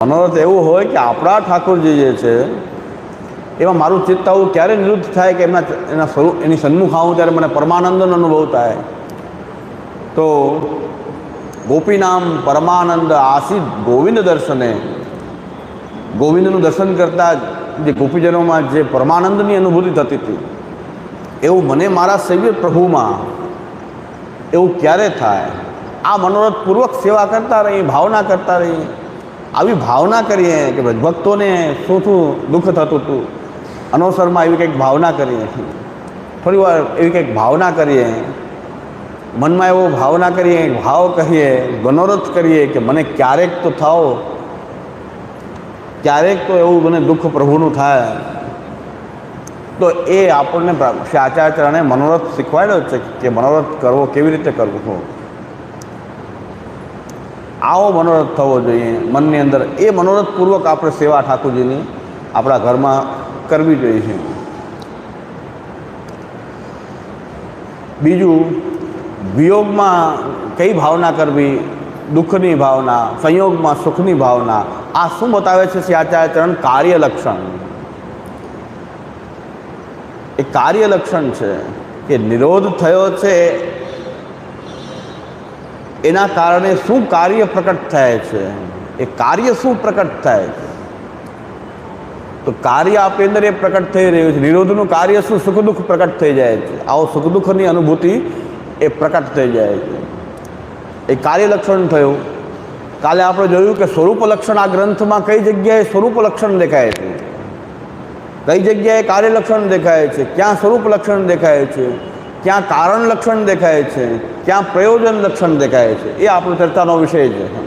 મનોરથ એવું હોય કે આપણા ઠાકોરજી જે છે, એમાં મારું ચિત્ત આવું ક્યારે નિરુદ્ધ થાય કે એમના એના સ્વરૂપ એની સન્મુખ આવું ત્યારે મને પરમાનંદનો અનુભવ થાય. તો ગોપીનામ પરમાનંદ આસિદ ગોવિંદ દર્શને, ગોવિંદનું દર્શન કરતાં જે ગોપીજનોમાં જે પરમાનંદની અનુભૂતિ થતી હતી, એવું મને મારા સૈવ્ય પ્રભુમાં એવું ક્યારે થાય? આ મનોરથપૂર્વક સેવા કરતા રહીએ ભાવના કરતા રહીએ આવી ભાવના કરીએ કે ભક્તોને શું શું દુઃખ થતું હતું? અનવસરમાં એવી કંઈક ભાવના કરીએ. થોડી વાર એવી કંઈક ભાવના કરીએ. મનમાં એવો ભાવના કરીએ ભાવ કહીએ મનોરથ કરીએ કે મને ક્યારેક તો થાઓ. ક્યારેક તો એવું મને દુઃખ પ્રભુનું થાય. તો એ આપણને શ્રી મનોરથ શીખવાડ્યો છે કે મનોરથ કરવો કેવી રીતે કરવો? આવો મનોરથ થવો જોઈએ. મનની અંદર એ મનોરથપૂર્વક આપણે સેવા ઠાકોરજીની આપણા ઘરમાં કરવી જોઈએ છે. બીજું, વિયોગમાં કઈ ભાવના કરવી? દુઃખની ભાવના, સંયોગમાં સુખની ભાવના, આ શું બતાવે છે શ્રી આચાર્યચરણ? કાર્ય લક્ષણ. એ કાર્યલક્ષણ છે કે નિરોધ થયો છે એના કારણે શું કાર્ય પ્રકટ થાય છે? એ કાર્ય શું પ્રકટ થાય છે? તો કાર્ય આપણી અંદર એ પ્રકટ થઈ રહ્યું છે. નિરોધનું કાર્ય શું? સુખ દુઃખ પ્રકટ થઈ જાય છે. આવો સુખ દુઃખની અનુભૂતિ એ પ્રકટ થઈ જાય છે. એ કાર્ય લક્ષણ થયું. કાલે આપણે જોયું કે સ્વરૂપ લક્ષણ આ ગ્રંથમાં કઈ જગ્યાએ સ્વરૂપ લક્ષણ દેખાય છે? કઈ જગ્યાએ કાર્ય લક્ષણ દેખાય છે? ક્યાં સ્વરૂપ લક્ષણ દેખાય છે? ક્યાં કારણ લક્ષણ દેખાય છે, ક્યાં પ્રયોજન લક્ષણ દેખાય છે, એ આપણો ચર્ચાનો વિષય છે.